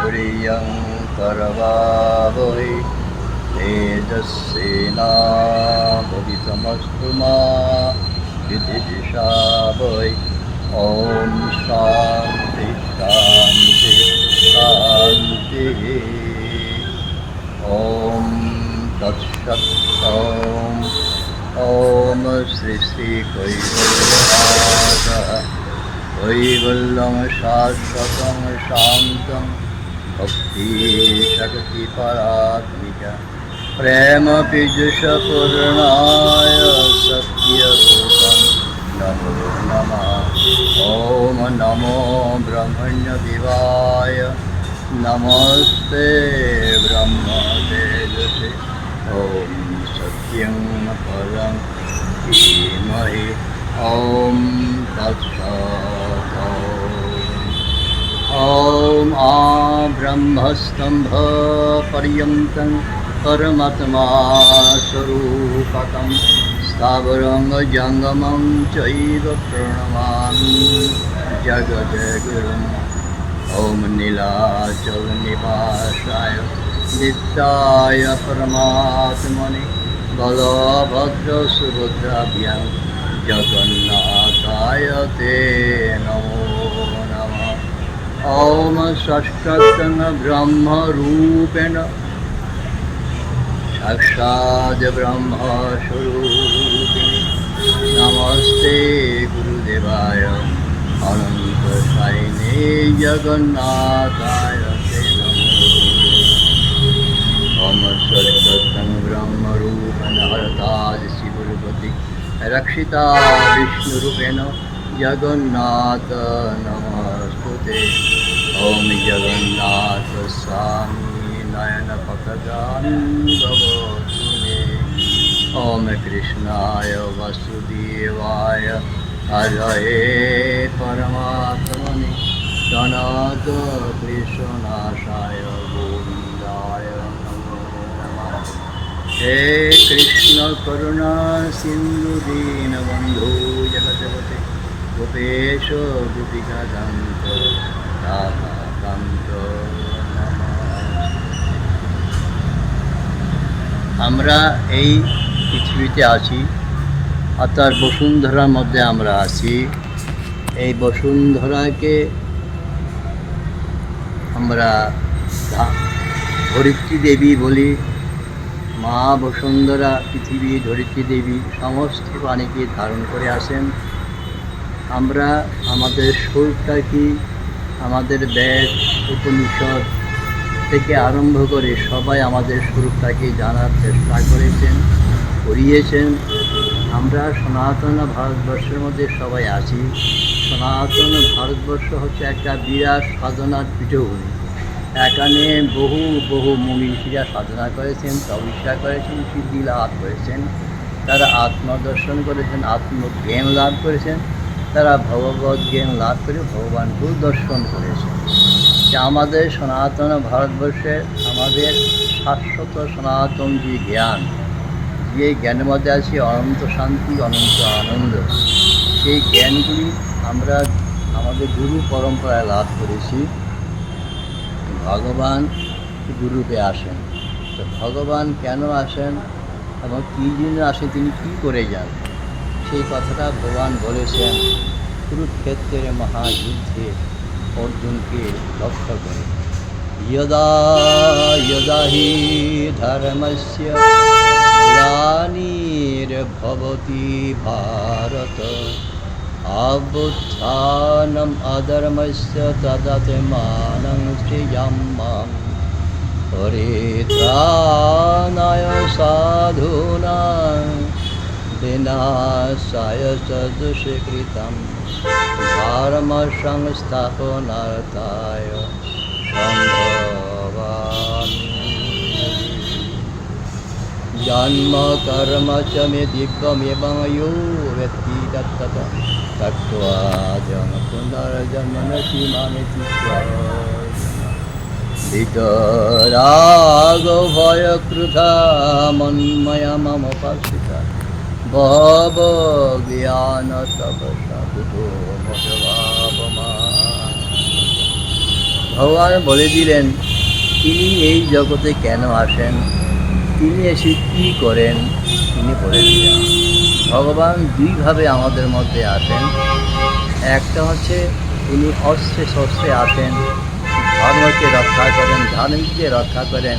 प्रियं करवावहै तेजस्विनाभवितमस्तु मा विदिशावै ॐ शान्ति शान्ति शान्तिः ॐ तत्सत् ॐ ॐ श्री श्रीकैवल्यनाथः कैवल्यं शाश्वतं शान्तं भक्तिशक्तिपरात्मिक प्रेमपीजुषपूर्णाय सत्यरूपं नमो नमः। ॐ नमो ब्रह्मण्यदिवाय। नमस्ते ब्रह्मतेजसे ॐ सत्यं परं धीमहि। ॐ तत्सत् ॐ आ ब्रह्मस्तम्भपर्यन्तं परमात्मा स्वरूपकं स्थावरं जङ्गमं चैव प्रणमामि जगजगुरुम् ॐ नीलाचलनिवासाय नित्याय परमात्मने बलभद्रसुभद्राभ्यां जगन्नाथाय ते नमो नमः ॐ षष्ठं ब्रह्मरूपेण साक्षात् ब्रह्मस्वरूपिणि नमस्ते गुरुदेवाय अनन्तसायिने जगन्नाथाय ते नमो ॐ षष्ठं ब्रह्मरूपेण हरताज शिवरूपति रक्षिता विष्णुरूपेण जगन्नाथ भगवते ॐ जगन्नाथस्वामी नयन मे ॐ कृष्णाय वसुदेवाय हरये परमात्मनि। सनातकृष्णनाशाय गोविन्दाय हे कृष्णकरुणा सिन्धुदीनबन्धो जगजगते। गोपेश गोपिकादन्त আমরা এই পৃথিবীতে আছি, অর্থাৎ বসুন্ধরার মধ্যে আমরা আছি। এই বসুন্ধরাকে আমরা ধরিত্রী দেবী বলি। মা বসুন্ধরা পৃথিবী, ধরিত্রী দেবী সমস্ত প্রাণীকে ধারণ করে আসেন। আমরা, আমাদের সুরটা কি? আমাদের বেদ উপনিষদ থেকে আরম্ভ করে সবাই আমাদের স্বরূপটাকে জানার চেষ্টা করেছেন, করিয়েছেন। আমরা সনাতন ভারতবর্ষের মধ্যে সবাই আছি। সনাতন ভারতবর্ষ হচ্ছে একটা বিরাট সাধনার পীঠভূমি। এখানে বহু বহু মনীষীরা সাধনা করেছেন, তপস্যা করেছেন, সিদ্ধি লাভ করেছেন। তারা আত্মদর্শন করেছেন, আত্মজ্ঞান লাভ করেছেন। তারা ভগবত জ্ঞান লাভ করে ভগবানকেও দর্শন করেছেন যে আমাদের সনাতন ভারতবর্ষের আমাদের শাশ্বত সনাতন যে জ্ঞান, যে জ্ঞানের মধ্যে আছে অনন্ত শান্তি, অনন্ত আনন্দ, সেই জ্ঞানগুলি আমরা আমাদের গুরু পরম্পরায় লাভ করেছি। ভগবান গুরুতে আসেন। তো ভগবান কেন আসেন এবং কী জন্য আসেন তিনি কী করে যান সেই কথাটা ভগবান বলেছেন কুরুক্ষেত্রের মহাযুদ্ধে অর্জুনকে লক্ষ্য করে यदा यदा हि धर्मस्य ग्लानिर्भवति भारत अबुत्थानम् अधर्मस्य तदत्मानं श्रियं परित्राणाय साधूनां विनाशाय सदुष्कृतं धर्मसंस्थापनार्थाय सम्भवामि जन्म कर्म च मे दिव्यमेवं यो व्यक्ति तत्तत तत्त्वा जन पुनर्जन्म न सीमामिति वितरागभयकृथा मन्मया मम पार्षिता भव ज्ञानतपसा बुधो मधुभावमा ভগবান বলে দিলেন তিনি এই জগতে কেন আসেন তিনি এসে কী করেন তিনি বলে দিলেন ভগবান দুইভাবে আমাদের মধ্যে আসেন একটা হচ্ছে তিনি অস্ত্রে শস্ত্রে আসেন ধর্মকে রক্ষা করেন ধর্মকে রক্ষা করেন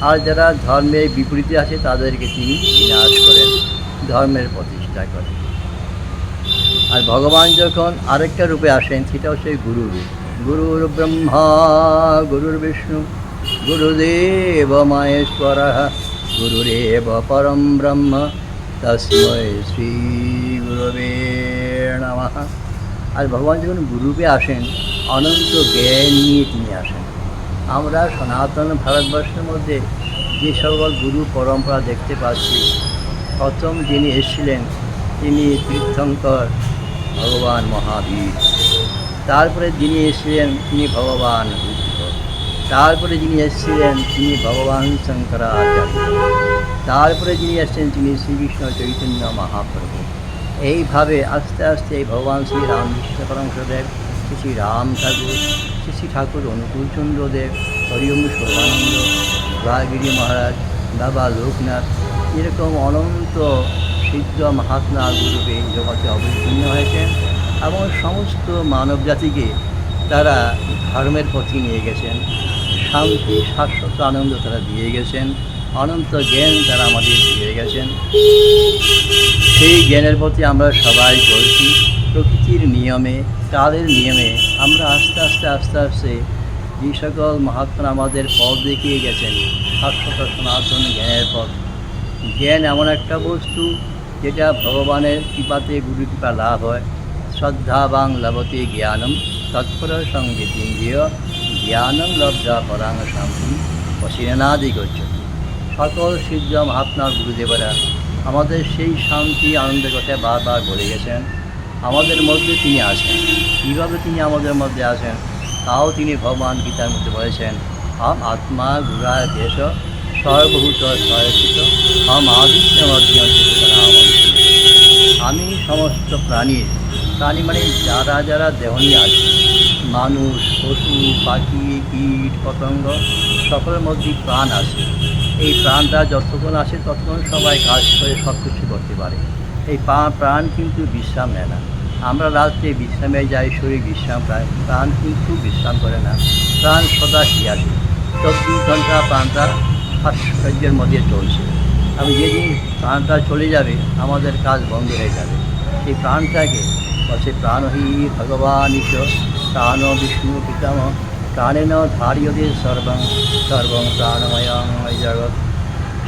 আর যারা ধর্মের বিপরীতে আছে তাদেরকে তিনি বিনাশ করেন ধর্মের প্রতিষ্ঠা করেন আর ভগবান যখন আরেকটা রূপে আসেন সেটা হচ্ছে গুরু রূপ। গুরুর ব্রহ্মা, গুরুর বিষ্ণু, গুরুদেব মহেশ্বর গুরুরেব পরম ব্রহ্ম, তস্মৈ শ্রী গুরুবে আর ভগবান যখন গুরুরূপে আসেন, অনন্ত জ্ঞান নিয়ে তিনি আসেন। আমরা সনাতন ভারতবর্ষের মধ্যে যে সকল গুরু পরম্পরা দেখতে পাচ্ছি প্রথম যিনি এসেছিলেন, তিনি তীর্থঙ্কর ভগবান মহাবীর। তারপরে যিনি এসেছিলেন, তিনি ভগবান বুদ্ধ। তারপরে যিনি এসেছিলেন, তিনি ভগবান শঙ্করাচার্য। তারপরে যিনি এসেছেন, তিনি শ্রীকৃষ্ণ চৈতন্য মহাপ্রভু। এইভাবে আস্তে আস্তে এই ভগবান শ্রী রামকৃষ্ণ পরমশদেব শ্রী শ্রী রাম ঠাকুর, শ্রী শ্রী ঠাকুর অনুকূলচন্দ্র দেব হরিওম শোভানন্দ রাগিরি মহারাজ, বাবা লোকনাথ এরকম অনন্ত সিদ্ধ মহাত্মা গুরুকে এই জগতে অবতীর্ণ হয়েছেন এবং সমস্ত মানব জাতিকে তারা ধর্মের পথে নিয়ে গেছেন। শান্তি, শাশ্বত আনন্দ তারা দিয়ে গেছেন। অনন্ত জ্ঞান তারা আমাদের দিয়ে গেছেন। সেই জ্ঞানের প্রতি আমরা সবাই চলছি। প্রকৃতির নিয়মে, কালের নিয়মে আমরা আস্তে আস্তে আস্তে আস্তে যে সকল মহাত্মা আমাদের পথ দেখিয়ে গেছেন, শাশ্বত সনাতন জ্ঞানের পথ। জ্ঞান এমন একটা বস্তু যেটা ভগবানের কৃপাতে গুরু কৃপা লাভ হয়। শ্রদ্ধা বাং লভতে জ্ঞানম তৎপর সঙ্গে ইন্দ্রিয় জ্ঞানম লব্ধা পরাং শান্তি অসীনাদি গচ্ছতি। সকল সিদ্ধ মহাত্মা গুরুদেবরা, আমাদের সেই শান্তি আনন্দের কথা বারবার বলে গেছেন। আমাদের মধ্যে তিনি আছেন। কীভাবে তিনি আমাদের মধ্যে আছেন, তাও তিনি ভগবান গীতার মধ্যে বলেছেন, আম আত্মা গুরায় দেশ সর্বভূত আদিত্য মধ্যম আমি সমস্ত প্রাণীর প্রাণী মানে যারা যারা দেহনী আছে, মানুষ, পশু, পাখি কীট পতঙ্গ, সকলের মধ্যে প্রাণ আছে। এই প্রাণটা যতক্ষণ আসে ততক্ষণ সবাই কাজ করে সব কিছু করতে পারে। এই প্রাণ কিন্তু বিশ্রাম নেয় না। আমরা রাত্রে বিশ্রামে যাই, শরীর বিশ্রাম পায়। প্রাণ কিন্তু বিশ্রাম করে না। প্রাণ সদা আছে। চব্বিশ ঘণ্টা প্রাণটা ভাস্কর্যের মধ্যে চলছে। আমি যেদিন প্রাণটা চলে যাবে, আমাদের কাজ বন্ধ হয়ে যাবে। সেই প্রাণটাকে বলছে প্রাণহি ভগবান ঈশ্বর, প্রাণ বিষ্ণু পিতাম প্রাণেন ধার্যদের সর্বং সর্বং প্রাণময়ং জগৎ।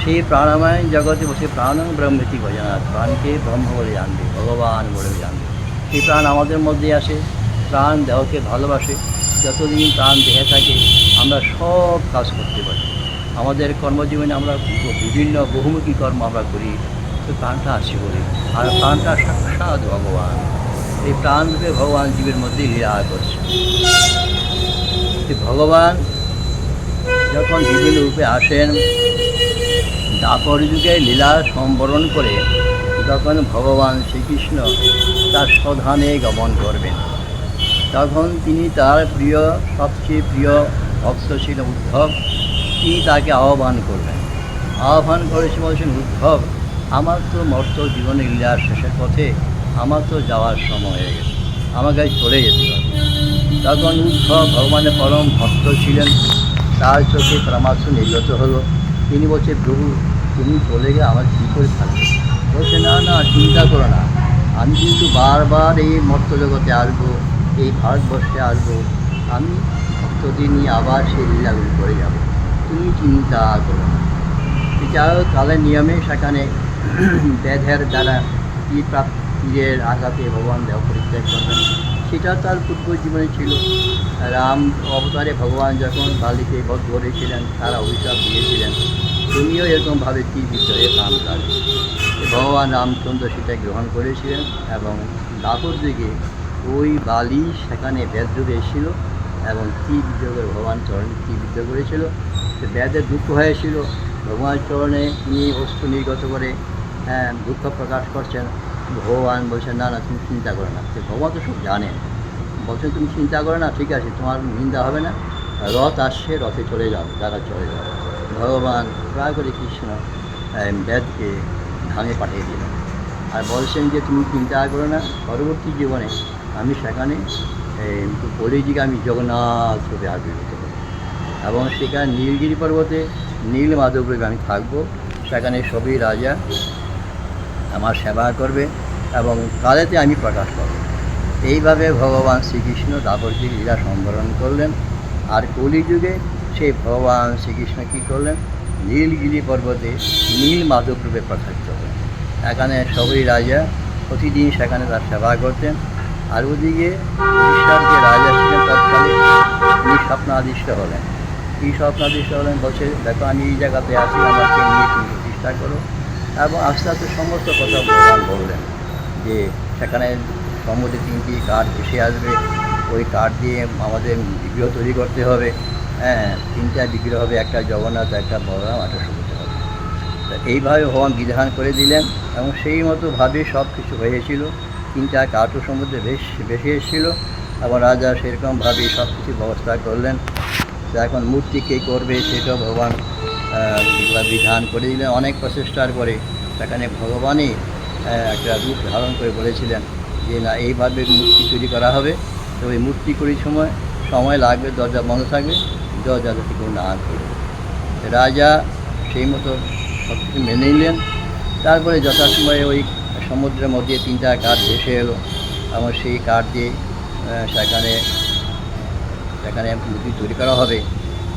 সেই প্রাণময় জগতে বসে প্রাণং ব্রহ্মতি ভজনাথ প্রাণকে ব্রহ্ম বলে জানবে, ভগবান বলে জানবে। সেই প্রাণ আমাদের মধ্যে আসে, প্রাণ দেহকে ভালোবাসে। যতদিন প্রাণ দেহে থাকে, আমরা সব কাজ করতে পারি। আমাদের কর্মজীবনে আমরা বিভিন্ন বহুমুখী কর্ম আমরা করি। তো প্রাণটা আসে বলি। আর প্রাণটা সাক্ষাৎ ভগবান। এই প্রাণরূপে ভগবান জীবের মধ্যে লীলা করছে ভগবান যখন বিভিন্ন রূপে আসেন দাপর যুগে লীলা সম্বরণ করে তখন ভগবান শ্রীকৃষ্ণ তার স্বধানে গমন করবেন। তখন তিনি তার প্রিয়, সবচেয়ে প্রিয় ভক্ত ছিল উদ্ধব। তাকে আহ্বান করলেন আহ্বান করেছে বলছেন, উদ্ধব, আমার তো মর্ত জীবনে লীলার শেষের পথে আমার তো যাওয়ার সময় হয়ে গেছে। আমাকে চলে যেতে হবে। তখন উদ্ধব ভগবানের পরম ভক্ত ছিলেন। তার চোখে পরামর্শ নির্গত হলো। তিনি বলছে, প্রভু, তুমি চলে গেলে আমার কী করে থাকবে? বলছে, না না, চিন্তা করো না। আমি কিন্তু বারবার এই মর্ত জগতে আসব, এই ভারতবর্ষে আসব। আমি ভক্তদের নিয়ে আবার সেই লীলাগুলি করে যাব। তুমি চিন্তা করো এছাড়াও কালের নিয়মে সেখানে ব্যাধের দ্বারা কি প্রাপ্তির আঘাতে ভগবান দেহ পরিত্যাগ করবেন সেটা তার পূর্ব জীবনে ছিল। রাম অবতারে ভগবান যখন বালিকে বধ করেছিলেন, তারা অভিশাপ দিয়েছিলেন। তুমিও এরকমভাবে কি ভিতরে প্রাণ কাটবে ভগবান রামচন্দ্র সেটা গ্রহণ করেছিলেন এবং দাপর দিকে ওই বালি সেখানে ব্যাধরূপে এসেছিল এবং কি বিদ্য করে ভগবান চরণে কি বিদ্য করেছিল। সে ব্যাধের দুঃখ হয়েছিল। ভগবান চরণে নিয়ে অস্ত্র নির্গত করে হ্যাঁ, দুঃখ প্রকাশ করছেন। ভগবান বলছেন না না তুমি চিন্তা করো না। সে ভগবান তো সব জানেন। বলছেন তুমি চিন্তা করো না ঠিক আছে তোমার নিন্দা হবে না। রথ আসছে রথে চলে যাও যারা চলে যাও। ভগবান প্রায় করে কৃষ্ণ বেদকে ধামে পাঠিয়ে দিলেন। আর বলছেন যে তুমি চিন্তা করো না পরবর্তী জীবনে আমি সেখানে কলিযুগে আমি জগন্নাথ রূপে আবির্ভূত এবং সেখানে নীলগিরি পর্বতে নীল মাধব রূপে আমি থাকব। সেখানে সবই রাজা আমার সেবা করবে এবং কালেতে আমি প্রকাশ পাবো। এইভাবে ভগবান শ্রীকৃষ্ণ দাপরজি লীলা সম্বরণ করলেন। আর কলিযুগে সেই ভগবান শ্রীকৃষ্ণ কী করলেন? নীলগিরি পর্বতে নীল মাধব রূপে প্রকাশিত হলেন। এখানে সবই রাজা প্রতিদিন সেখানে তার সেবা করতেন। আর ওদিকে ঈশ্বর যে রাজা ছিলেন তৎকালে উনি স্বপ্নাদিষ্ট হলেন। কী স্বপ্নাদিষ্ট হলেন বলছে, দেখো, আমি এই জায়গাতে আছি আমাকে নিয়ে তুমি প্রতিষ্ঠা করো। এবং আস্তে আস্তে সমস্ত কথা ভগবান বললেন যে, সেখানে সমুদ্রে তিনটি কাঠ ভেসে আসবে? ওই কাঠ দিয়ে আমাদের বিগ্রহ তৈরি করতে হবে। হ্যাঁ তিনটা বিগ্রহ হবে, একটা জগন্নাথ, একটা বলরাম, একটা সুভদ্রা। হবে তা এইভাবে ভগবান বিধান করে দিলেন এবং সেই মতো ভাবে সব কিছু হয়েছিল। তিনটা কাঠও সমুদ্রে বেশ, বেশি এসেছিল এবং রাজা সেরকমভাবে সব কিছু ব্যবস্থা করলেন। এখন মূর্তি কে করবে সেটাও ভগবান বিধান করে দিলেন, অনেক প্রচেষ্টার পরে। সেখানে ভগবানই একটা রূপ ধারণ করে বলেছিলেন যে, না, এইভাবে মূর্তি তৈরি করা হবে। তো ওই মূর্তি করির সময় সময় লাগবে, দরজা বন্ধ থাকবে, দরজা যাতে কেউ না করবে রাজা সেই মতো সব কিছু মেনে নিলেন। তারপরে যথাসময়ে ওই সমুদ্রের মধ্যে তিনটা কাঠ ভেসে এলো। এবং সেই কাঠ দিয়ে সেখানে সেখানে মূর্তি তৈরি করা হবে।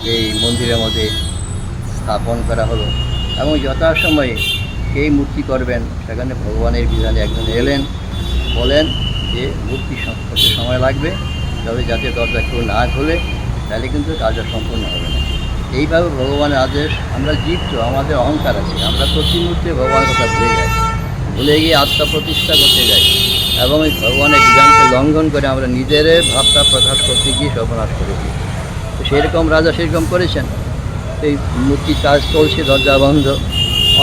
এই মন্দিরের মধ্যে স্থাপন করা হলো। এবং যথাসময়ে সেই মূর্তি করবেন, সেখানে ভগবানের বিধানে একজন এলেন, বলেন যে মূর্তি করতে সময় লাগবে, তবে যাতে দরজা কেউ না খোলে, তাহলে কিন্তু কাজটা সম্পূর্ণ হবে না। এইভাবে ভগবানের আদেশ, আমরা জীব তো আমাদের অহংকার আছে। আমরা প্রতি মুহূর্তে ভগবানের কথা ভুলে যাই। ভুলে গিয়ে আত্মা প্রতিষ্ঠা করতে যাই। এবং এই ভগবানের বিধানকে লঙ্ঘন করে আমরা নিজের ভাবটা প্রকাশ করতে গিয়ে সর্বনাশ করেছি তো সেরকম রাজা সেরকম করেছেন। এই মূর্তির কাজ চলছে, দরজা বন্ধ।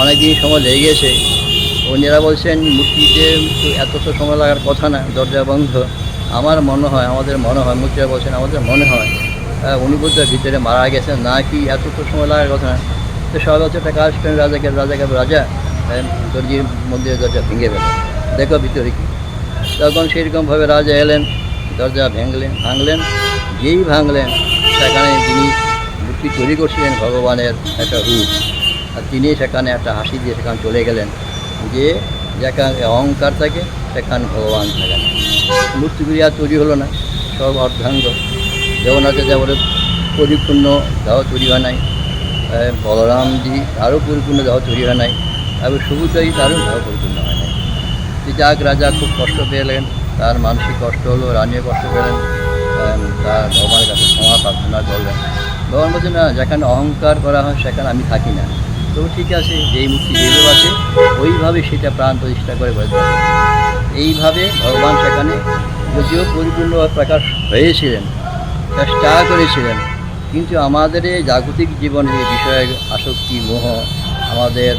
অনেক দিন সময় লেগে গেছে। ওনারা বলছেন, মূর্তিতে এত তো সময় লাগার কথা না, দরজা বন্ধ। আমার মনে হয়, আমাদের মনে হয়, মূর্তিরা বলছেন, আমাদের মনে হয় উনি ভিতরে মারা গেছেন না কি এত তো সময় লাগার কথা না? তো সবাই হচ্ছে কাজ করেন রাজাকে রাজাকে রাজা দরজির মন্দিরের দরজা ভেঙে গেল। দেখো ভিতরে কি তখন সেরকমভাবে রাজা এলেন, দরজা ভেঙলেন, ভাঙলেন, যেই ভাঙলেন, সেখানে তিনি মূর্তি তৈরি করছিলেন ভগবানের একটা রূপ। আর তিনি সেখানে একটা হাসি দিয়ে সেখানে চলে গেলেন। যে যেখানে অহংকার থাকে, সেখানে ভগবান থাকে মূর্তিগুলি আর তৈরি হলো না, সব অর্ধাঙ্গ। জগন্নাথের যেমন পরিপূর্ণ দেহ তৈরি হয় নাই বলরামজি তারও পরিপূর্ণ দেহ তৈরি হয় নাই এবং সবুজাই তারও দেহ পরিপূর্ণ হয় যাক রাজা খুব কষ্ট পেলেন, তার মানসিক কষ্ট হলো, রানীও কষ্ট পেলেন তার ভগবানের কাছে ক্ষমা প্রার্থনা করলেন। ভগবান বলছে না, যেখানে অহংকার করা হয়, সেখানে আমি থাকি না। তো ঠিক আছে, যেই মুক্তি যেভাবে আছে, ওইভাবে সেটা প্রাণ প্রতিষ্ঠা করে বলে থাকে এইভাবে ভগবান সেখানে যদিও পরিপূর্ণ প্রকাশ হয়েছিলেন চেষ্টা করেছিলেন, কিন্তু আমাদের এই জাগতিক জীবনে যে বিষয়ে আসক্তি, মোহ, আমাদের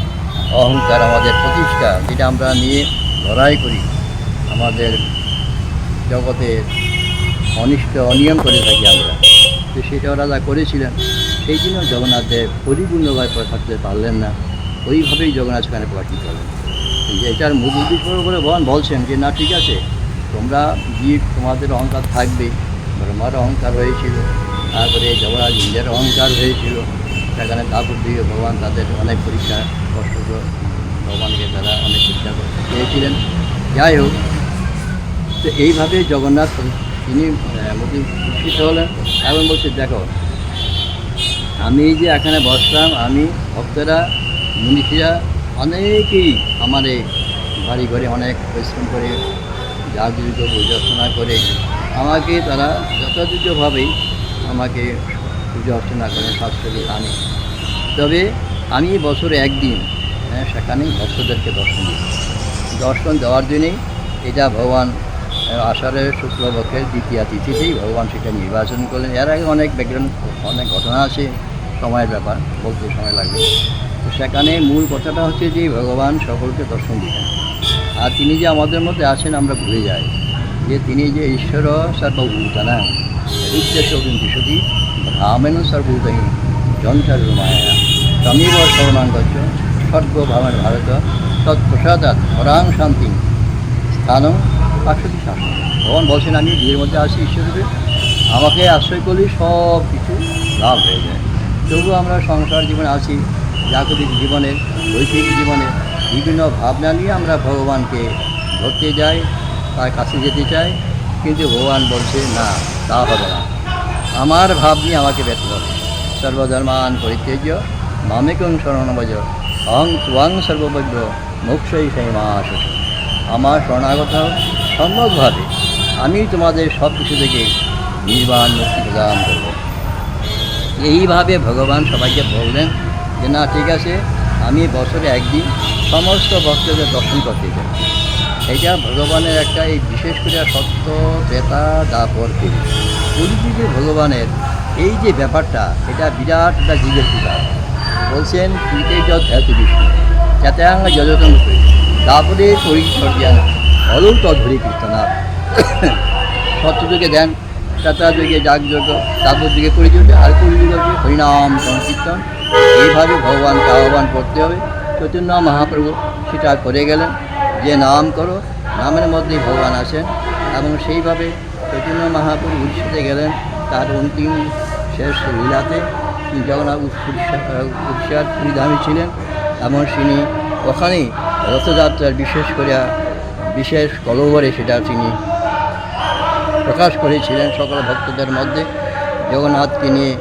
অহংকার, আমাদের প্রতিষ্ঠা, যেটা আমরা নিয়ে লড়াই করি, আমাদের জগতের অনিষ্ট, অনিয়ম করে থাকি আমরা। তো সেটা রাজা করেছিলেন, সেই জন্য জগন্নাথ দেব পরিপূর্ণভাবে থাকতে পারলেন না। ওইভাবেই জগন্নাথ সেখানে প্রকাশিত হলেন। এটার মূল উদ্দেশ্য করে ভগবান বলছেন যে, না, ঠিক আছে, তোমরা জীব তোমাদের অহংকার থাকবেই ব্রহ্মার অহংকার হয়েছিল, তারপরে জগন্নাথ ইন্দ্রের অহংকার হয়েছিল। সেখানে তারপর দিয়ে ভগবান তাদের অনেক পরীক্ষা কষ্ট ভগবানকে তারা অনেক পরীক্ষা করতে চেয়েছিলেন যাই হোক, তো এইভাবে জগন্নাথ তিনি মোদী উপস্থিত হলেন। এবং বলছে, দেখো, আমি যে এখানে বসলাম, আমি ভক্তরা, মনীষীরা অনেকেই আমার এই বাড়ি ঘরে অনেক পরিশ্রম করে জাগরিত পূজার্চনা করে, আমাকে তারা যথাযথভাবেই আমাকে পূজা অর্চনা করে শাস্ত্রকে আনে তবে আমি বছরে একদিন হ্যাঁ, সেখানেই ভক্তদেরকে দর্শন দর্শন দেওয়ার জন্যেই এটা ভগবান আষাঢ়ের শুক্লপক্ষের দ্বিতীয় তিথিতেই ভগবান সেটা নির্বাচন করলেন। এর আগে অনেক ব্যাকগ্রাউন্ড অনেক ঘটনা আছে সময়ের ব্যাপার বলতে সময় লাগবে। তো সেখানে মূল কথাটা হচ্ছে যে ভগবান সকলকে দর্শন দিতেন আর তিনি যে আমাদের মধ্যে আছেন আমরা ভুলে যাই। যে তিনি যে ঈশ্বর সর্বভূতানা রুদ্রচৌরিং দিশতি রামেণ সর্বভূতহি যন্ত্রমায়া তমেব শরণাং গচ্ছ সর্বভাবেন ভারত তৎপ্রসাদাৎ পরাং শান্তি স্থানম পার্শ্বতী শাসন ভগবান বলছেন, আমি বিয়ের মধ্যে আসি ঈশ্বররূপে। আমাকে আশ্রয় করলে সব কিছু লাভ হয়ে যায়। তবু আমরা সংসার জীবনে আছি, জাগতিক জীবনে, বৈশ্বিক জীবনে। বিভিন্ন ভাবনা নিয়ে আমরা ভগবানকে ধরতে যাই, তার কাছে যেতে চাই। কিন্তু ভগবান বলছে, না, তা হবে না। আমার ভাব নিয়ে আমাকে ব্যর্থ হবে সর্বধর্মান পরিত্যাজ্য, মামেকং শরণবজ অহং ত্বাং সর্ববৈধ মোক্ষই সেই মা আমার শরণাগত হও, সম্যকভাবে আমি তোমাদের সব কিছু থেকে নির্বাণ মুক্তি প্রদান করব। এইভাবে ভগবান সবাইকে বললেন যে না ঠিক আছে আমি বছরে একদিন সমস্ত ভক্তদের দর্শন করতে চাই এটা ভগবানের একটা এই বিশেষ করে সত্য ত্রেতা দাপর করি। কলিযুগে ভগবানের এই যে ব্যাপারটা এটা বিরাট একটা পূজা বলছেন কীতে যত ধ্যাত বিষ্ণু যাতায়াঙ্গ যজতন করি। তারপরে পরিচর্যা অলৌ তধরি কীর্তনাথ সত্যযুগে দেন যুগে যাগযজ্ঞ তারপর যুগে পরিচর্যা আর হচ্ছে হরিনাম সংকীর্তন। এইভাবে ভগবানকে আহ্বান করতে হবে। চৈতন্য মহাপ্রভু সেটা করে গেলেন। যে নাম করো, নামের মধ্যেই ভগবান আসেন এবং সেইভাবে চৈতন্য মহাপ্রভু উৎসতে গেলেন। তার অন্তিম শেষ লীলাতে জগন্নাথ উৎসার পরিধামী ছিলেন এবং তিনি ওখানেই রথযাত্রার বিশেষ করে বিশেষ কলবরে সেটা তিনি প্রকাশ করেছিলেন সকল ভক্তদের মধ্যে। জগন্নাথকে নিয়ে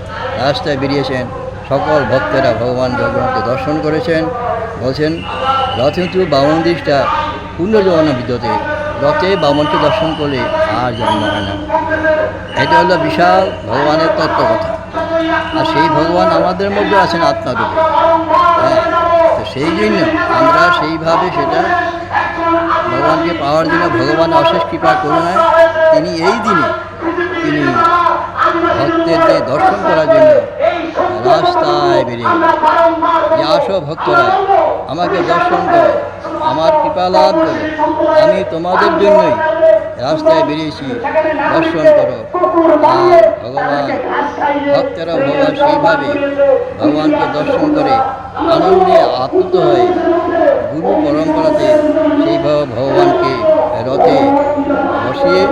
রাস্তায় বেরিয়েছেন সকল ভক্তেরা ভগবান জগন্নাথকে দর্শন করেছেন, বলছেন রথে কিন্তু বামন দিশটা পুণ্যজগন বিদ্যতে, রথে বামনকে দর্শন করলে আর জন্ম হয় না। এটা হলো বিশাল ভগবানের তত্ত্ব কথা আর সেই ভগবান আমাদের মধ্যে আছেন আত্মারূপে হ্যাঁ তো সেই জন্য আমরা সেইভাবে সেটা ভগবানকে পাওয়ার জন্য ভগবান অশেষ কৃপা করুণায় তিনি এই দিনে তিনি ভক্তদের দর্শন করার জন্য রাস্তায় বেরিয়ে যে আসো ভক্তরা, আমাকে দর্শন করো, আমার কৃপা লাভ করো। আমি তোমাদের জন্যই রাস্তায় বেরিয়েছি, দর্শন করো। ভগবান ভক্তরা ভগবান সেইভাবে ভগবানকে দর্শন করে আনন্দে আপ্লুত হয়ে গুরু পরম্পরাতে সেইভাবে ভগবানকে রথে বসিয়ে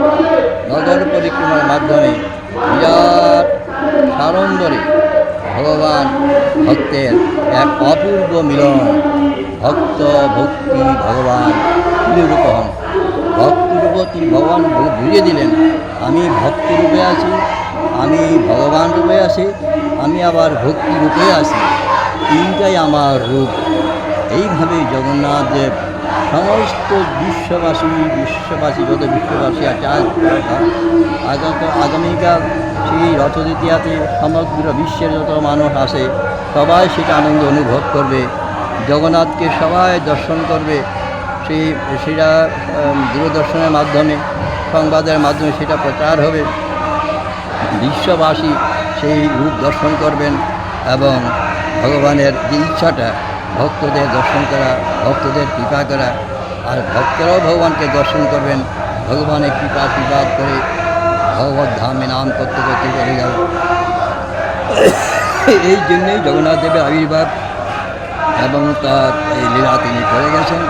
নগর পরিক্রমার মাধ্যমে বিরাট সানন্দরে ভগবান ভক্তের এক অপূর্ব মিলন। ভক্ত ভক্তি ভগবান রূপ হন ভক্তরূপ তিনি ভগবান বুঝিয়ে দিলেন। আমি ভক্তরূপে আছি, আমি ভগবান রূপে আছি, আমি আবার ভক্তি রূপে আছি। তিনটাই আমার রূপ। এইভাবে জগন্নাথ দেব সমস্ত বিশ্ববাসী বিশ্ববাসী, যত বিশ্ববাসী আছে, আজ আগত আগামীকাল সেই রথদ্বিতীয়াতে সমগ্র বিশ্বের যত মানুষ আসে, সবাই সেটা আনন্দ অনুভব করবে। জগন্নাথকে সবাই দর্শন করবে। সেই সেটা দূরদর্শনের মাধ্যমে, সংবাদের মাধ্যমে সেটা প্রচার হবে। বিশ্ববাসী সেই রূপ দর্শন করবেন এবং ভগবানের যে ইচ্ছাটা ভক্তদের দর্শন করা, ভক্তদের কৃপা করা, আর ভক্তরাও ভগবানকে দর্শন করবেন। ভগবানের কৃপা কৃপাত করে ভগবত ধামে নাম করতে করতে চলে যাবে এই জন্যেই জগন্নাথ দেবের আবির্ভাব এবং তার এই লীলা তিনি করে গেছেন।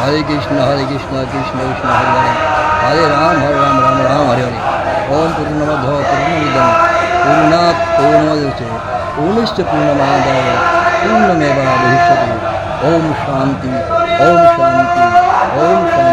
হরে কৃষ্ণ হরে কৃষ্ণ কৃষ্ণ কৃষ্ণ, হরে হরে হরে রাম হরে রাম রাম রাম, হরে হরে। ওম পূর্ণমধ্য পূর্ণমিদম পূর্ণাৎ পূর্ণমদুচে পূর্ণশ্চ পূর্ণমাদায়। पूर्णमेवावशिष्यति ॐ शान्ति ॐ शान्ति ॐ शान्ति